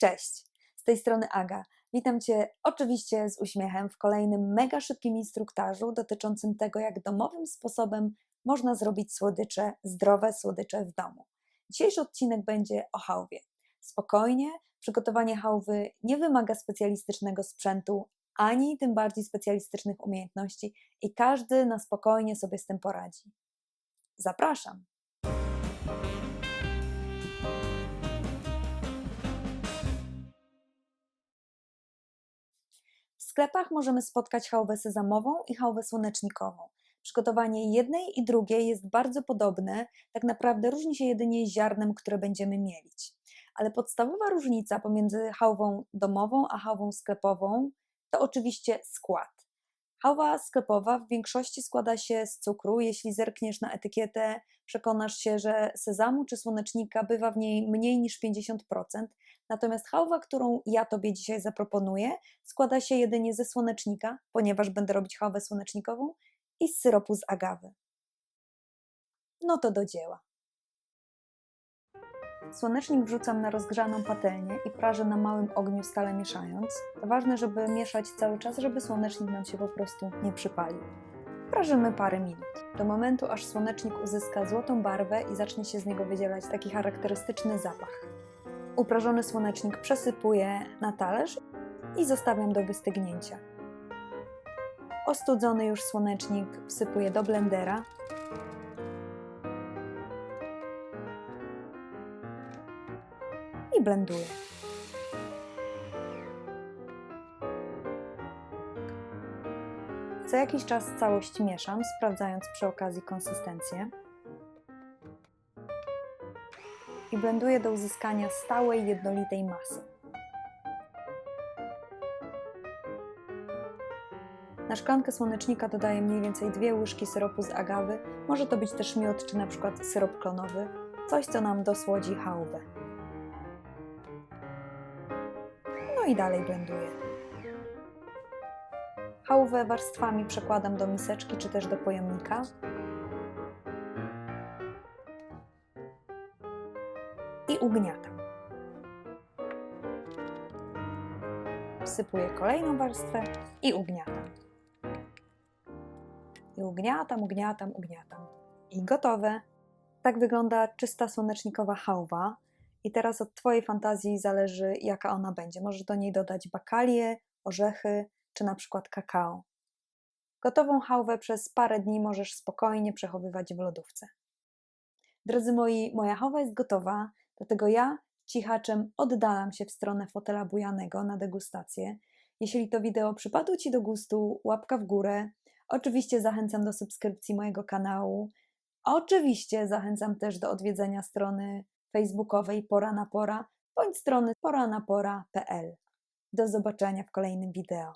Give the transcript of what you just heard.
Cześć, z tej strony Aga. Witam Cię oczywiście z uśmiechem w kolejnym mega szybkim instruktażu dotyczącym tego, jak domowym sposobem można zrobić słodycze, zdrowe słodycze w domu. Dzisiejszy odcinek będzie o hałwie. Spokojnie, przygotowanie hałwy nie wymaga specjalistycznego sprzętu, ani tym bardziej specjalistycznych umiejętności i każdy na spokojnie sobie z tym poradzi. Zapraszam! Sklepach możemy spotkać chałwę sezamową i chałwę słonecznikową. Przygotowanie jednej i drugiej jest bardzo podobne, tak naprawdę różni się jedynie ziarnem, które będziemy mielić. Ale podstawowa różnica pomiędzy chałwą domową a chałwą sklepową to oczywiście skład. Chałwa sklepowa w większości składa się z cukru. Jeśli zerkniesz na etykietę, przekonasz się, że sezamu czy słonecznika bywa w niej mniej niż 50%. Natomiast chałwa, którą ja Tobie dzisiaj zaproponuję, składa się jedynie ze słonecznika, ponieważ będę robić chałwę słonecznikową, i z syropu z agawy. No to do dzieła. Słonecznik wrzucam na rozgrzaną patelnię i prażę na małym ogniu stale mieszając. Ważne, żeby mieszać cały czas, żeby słonecznik nam się po prostu nie przypalił. Prażymy parę minut. Do momentu, aż słonecznik uzyska złotą barwę i zacznie się z niego wydzielać taki charakterystyczny zapach. Uprażony słonecznik przesypuję na talerz i zostawiam do wystygnięcia. Ostudzony już słonecznik wsypuję do blendera. I blenduję. Co jakiś czas całość mieszam, sprawdzając przy okazji konsystencję. I blenduję do uzyskania stałej, jednolitej masy. Na szklankę słonecznika dodaję mniej więcej dwie łyżki syropu z agawy. Może to być też miód czy na przykład syrop klonowy. Coś, co nam dosłodzi chałwę. I dalej blenduję. Chałwę warstwami przekładam do miseczki czy też do pojemnika. I ugniatam. Wsypuję kolejną warstwę i ugniatam. I ugniatam, ugniatam, ugniatam. I gotowe. Tak wygląda czysta słonecznikowa chałwa. I teraz od Twojej fantazji zależy, jaka ona będzie. Możesz do niej dodać bakalie, orzechy czy na przykład kakao. Gotową chałwę przez parę dni możesz spokojnie przechowywać w lodówce. Drodzy moi, moja chałwa jest gotowa, dlatego ja cichaczem oddalam się w stronę fotela bujanego na degustację. Jeśli to wideo przypadło Ci do gustu, łapka w górę. Oczywiście zachęcam do subskrypcji mojego kanału. Oczywiście zachęcam też do odwiedzenia strony facebookowej Pora na Pora bądź strony poranapora.pl. Do zobaczenia w kolejnym wideo.